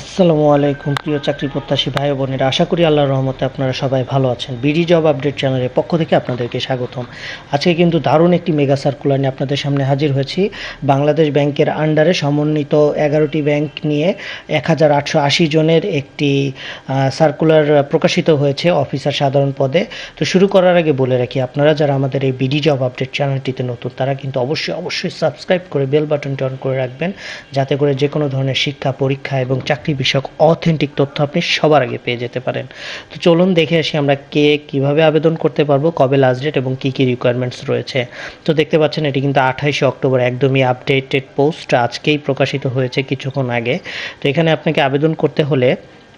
আসসালামু আলাইকুম, প্রিয় চাকরি প্রত্যাশী ভাই বোনেরা। আশা করি আল্লাহর রহমতে আপনারা সবাই ভালো আছেন। বিডি জব আপডেট চ্যানেলের পক্ষ থেকে আপনাদেরকে স্বাগতম। আজকে কিন্তু দারুণ একটি মেগা সার্কুলার নিয়ে আপনাদের সামনে হাজির হয়েছি। বাংলাদেশ ব্যাংকের আন্ডারে সমন্বিত এগারোটি ব্যাংক নিয়ে এক হাজার আশি জনের একটি সার্কুলার প্রকাশিত হয়েছে অফিসার সাধারণ পদে। তো শুরু করার আগে বলে রাখি, আপনারা যারা আমাদের এই বিডি জব আপডেট চ্যানেলটিতে নতুন, তারা কিন্তু অবশ্যই অবশ্যই সাবস্ক্রাইব করে বেল বাটনটি অন করে রাখবেন। যাতে করে যে কোনো ধরনের শিক্ষা, পরীক্ষা এবং চাকরি বিষয়ক অথেন্টিক তথ্য আপনি সবার আগে পেয়ে যেতে পারেন। তো চলুন দেখে আসি আমরা কে কীভাবে আবেদন করতে পারব, কবে লাস্ট ডেট এবং কী কী রিকোয়ারমেন্টস রয়েছে। তো দেখতে পাচ্ছেন এটি কিন্তু আঠাইশে অক্টোবর একদমই আপডেটেড পোস্ট আজকেই প্রকাশিত হয়েছে কিছুক্ষণ আগে। তো এখানে আপনাকে আবেদন করতে হলে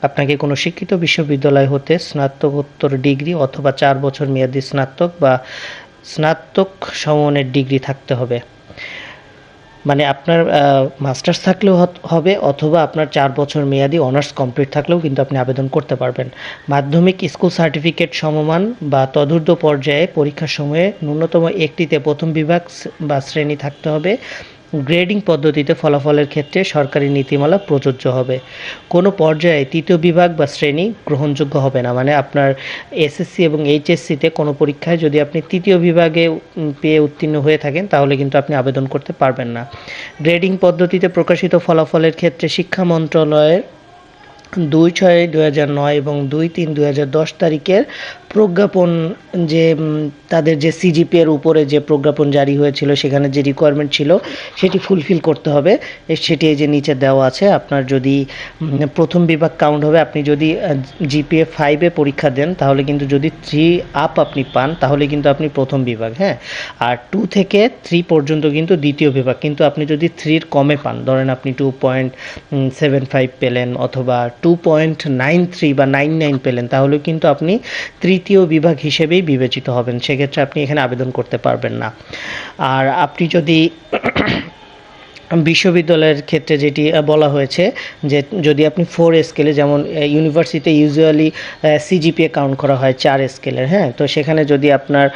আপনাকে কোনো শিক্ষিত বিশ্ববিদ্যালয় হতে স্নাতকোত্তর ডিগ্রি অথবা চার বছর মেয়াদি স্নাতক বা স্নাতক সমমানের ডিগ্রি থাকতে হবে। মানে আপনার মাস্টার্স থাকলেও হবে অথবা আপনার চার বছর মেয়াদি অনার্স কমপ্লিট থাকলেও কিন্তু আপনি আবেদন করতে পারবেন। মাধ্যমিক স্কুল সার্টিফিকেট সমমান বা তদূর্ধ্ব পর্যায়ে পরীক্ষার সময়ে ন্যূনতম একটিতে প্রথম বিভাগ বা শ্রেণি থাকতে হবে। গ্রেডিং পদ্ধতিতে ফলাফলের ক্ষেত্রে সরকারি নীতিমালা প্রযোজ্য হবে। কোনো পর্যায়ে তৃতীয় বিভাগ বা শ্রেণি গ্রহণযোগ্য হবে না। মানে আপনার এসএসসি এবং এইচএসসিতে কোনো পরীক্ষায় যদি আপনি তৃতীয় বিভাগে পেয়ে উত্তীর্ণ হয়ে থাকেন, তাহলে কিন্তু আপনি আবেদন করতে পারবেন না। গ্রেডিং পদ্ধতিতে প্রকাশিত ফলাফলের ক্ষেত্রে শিক্ষা মন্ত্রণালয়ের দুই ছয় দু হাজার নয় এবং দুই তিন দু হাজার দশ তারিখের প্রজ্ঞাপন যে তাদের যে সিজিপি এর উপরে যে প্রজ্ঞাপন জারি হয়েছিল, সেখানে যে রিকোয়ারমেন্ট ছিল, সেটি ফুলফিল করতে হবে। সেটি এই যে নিচে দেওয়া আছে, আপনার যদি প্রথম বিভাগ কাউন্ট হবে, আপনি যদি জিপিএ ফাইভে পরীক্ষা দেন, তাহলে কিন্তু যদি থ্রি আপ আপনি পান, তাহলে কিন্তু আপনি প্রথম বিভাগ হ্যাঁ? আর টু থেকে থ্রি পর্যন্ত কিন্তু দ্বিতীয় বিভাগ। কিন্তু আপনি যদি থ্রির কমে পান, ধরেন আপনি টু পয়েন্ট সেভেন ফাইভ পেলেন, অথবা টু পয়েন্ট নাইন থ্রি বা নাইন নাইন পেলেন, তাহলে কিন্তু আপনি তৃতীয় বিভাগ হিসেবেই বিবেচিত হবেন। সেক্ষেত্রে আপনি এখানে আবেদন করতে পারবেন না। আর আপনি যদি বিশ্ববিদ্যালয়ের ক্ষেত্রে যেটি বলা হয়েছে যে যদি আপনি ফোর স্কেলে যেমন ইউনিভার্সিটিতে ইউজুয়ালি সিজিপিএ কাউন্ট করা হয় চার স্কেলের হ্যাঁ? তো সেখানে যদি আপনার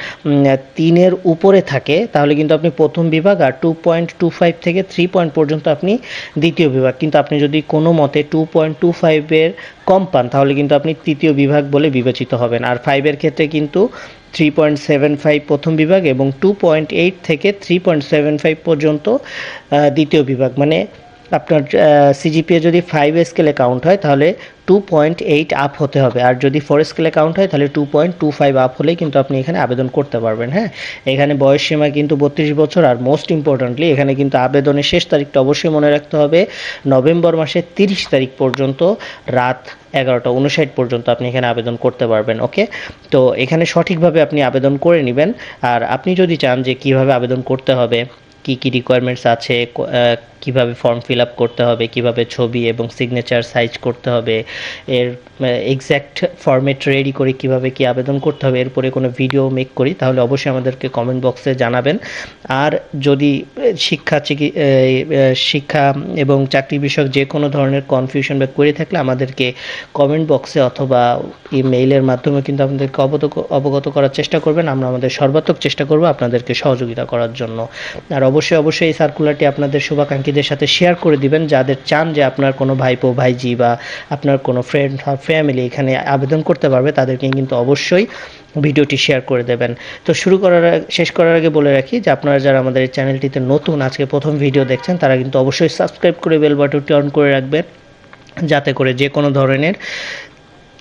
তিনের উপরে থাকে, তাহলে কিন্তু আপনি প্রথম বিভাগ আর টু পয়েন্ট টু ফাইভ থেকে থ্রি পয়েন্ট পর্যন্ত আপনি দ্বিতীয় বিভাগ। কিন্তু আপনি যদি কোনো মতে টু পয়েন্ট টু ফাইভের কম পান, তাহলে কিন্তু আপনি তৃতীয় বিভাগ বলে বিবেচিত হবেন। আর ফাইভের ক্ষেত্রে কিন্তু থ্রি পয়েন্ট সেভেন ফাইভ প্রথম বিভাগ এবং টু পয়েন্ট এইট থেকে থ্রি পয়েন্ট সেভেন ফাইভ পর্যন্ত দ্বিতীয় বিভাগ। মানে আপনার সিজিপিএ যদি ফাইভ স্কেলে কাউন্ট হয়, তাহলে টু পয়েন্ট এইট আপ হতে হবে। আর যদি ফোর স্কেলে কাউন্ট হয়, তাহলে two point two five up হলেই কিন্তু আপনি এখানে আবেদন করতে পারবেন হ্যাঁ? এখানে বয়স সীমা কিন্তু বত্রিশ বছর, আর মোস্ট ইম্পর্ট্যান্টলি এখানে কিন্তু আবেদনের শেষ তারিখটা অবশ্যই মনে রাখতে হবে। নভেম্বর মাসের তিরিশ তারিখ পর্যন্ত, রাত এগারোটা উনষাট পর্যন্ত আপনি এখানে আবেদন করতে পারবেন, ওকে? তো এখানে সঠিকভাবে আপনি আবেদন করে নেবেন। আর আপনি যদি চান যে কীভাবে আবেদন করতে হবে কি কি রিকোয়ারমেন্টস আছে কীভাবে ফর্ম ফিল আপ করতে হবে, কীভাবে ছবি এবং সিগনেচার সাইজ করতে হবে, এর এক্স্যাক্ট ফরম্যাট রেডি করে কীভাবে কি আবেদন করতে হবে, এরপরে কোনো ভিডিও মেক করি, তাহলে অবশ্যই আমাদেরকে কমেন্ট বক্সে জানাবেন। আর যদি শিক্ষা শিক্ষা এবং চাকরি বিষয়ক যে কোনো ধরনের কনফিউশন বা করে থাকলে আমাদেরকে কমেন্ট বক্সে অথবা ইমেইলের মাধ্যমে কিন্তু আপনাদেরকে অবগত অবগত করার চেষ্টা করবেন। আমরা আমাদের সর্বাত্মক চেষ্টা করব আপনাদেরকে সহযোগিতা করার জন্য। আর অবশ্যই অবশ্যই অবশ্যই এই সার্কুলারটি আপনাদের শুভাকাঙ্ক্ষীদের সাথে শেয়ার করে দিবেন, যাদের চান যে আপনার কোনো ভাইপো, ভাইজি বা আপনার কোনো ফ্রেন্ড ফ্যামিলি এখানে আবেদন করতে পারবে, তাদেরকে কিন্তু অবশ্যই ভিডিওটি শেয়ার করে দেবেন। তো শুরু করার শেষ করার আগে বলে রাখি যে আপনারা যারা আমাদের এই চ্যানেলটিতে নতুন, আজকে প্রথম ভিডিও দেখছেন, তারা কিন্তু অবশ্যই সাবস্ক্রাইব করে বেল বাটনটি অন করে রাখবেন, যাতে করে যে কোনো ধরনের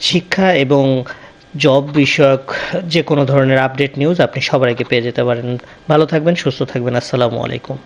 শিক্ষা এবং জব বিষয়ক যে কোনো ধরনের আপডেট নিউজ আপনি সবার আগে পেয়ে যেতে পারেন। ভালো থাকবেন, সুস্থ থাকবেন। আসসালামু আলাইকুম।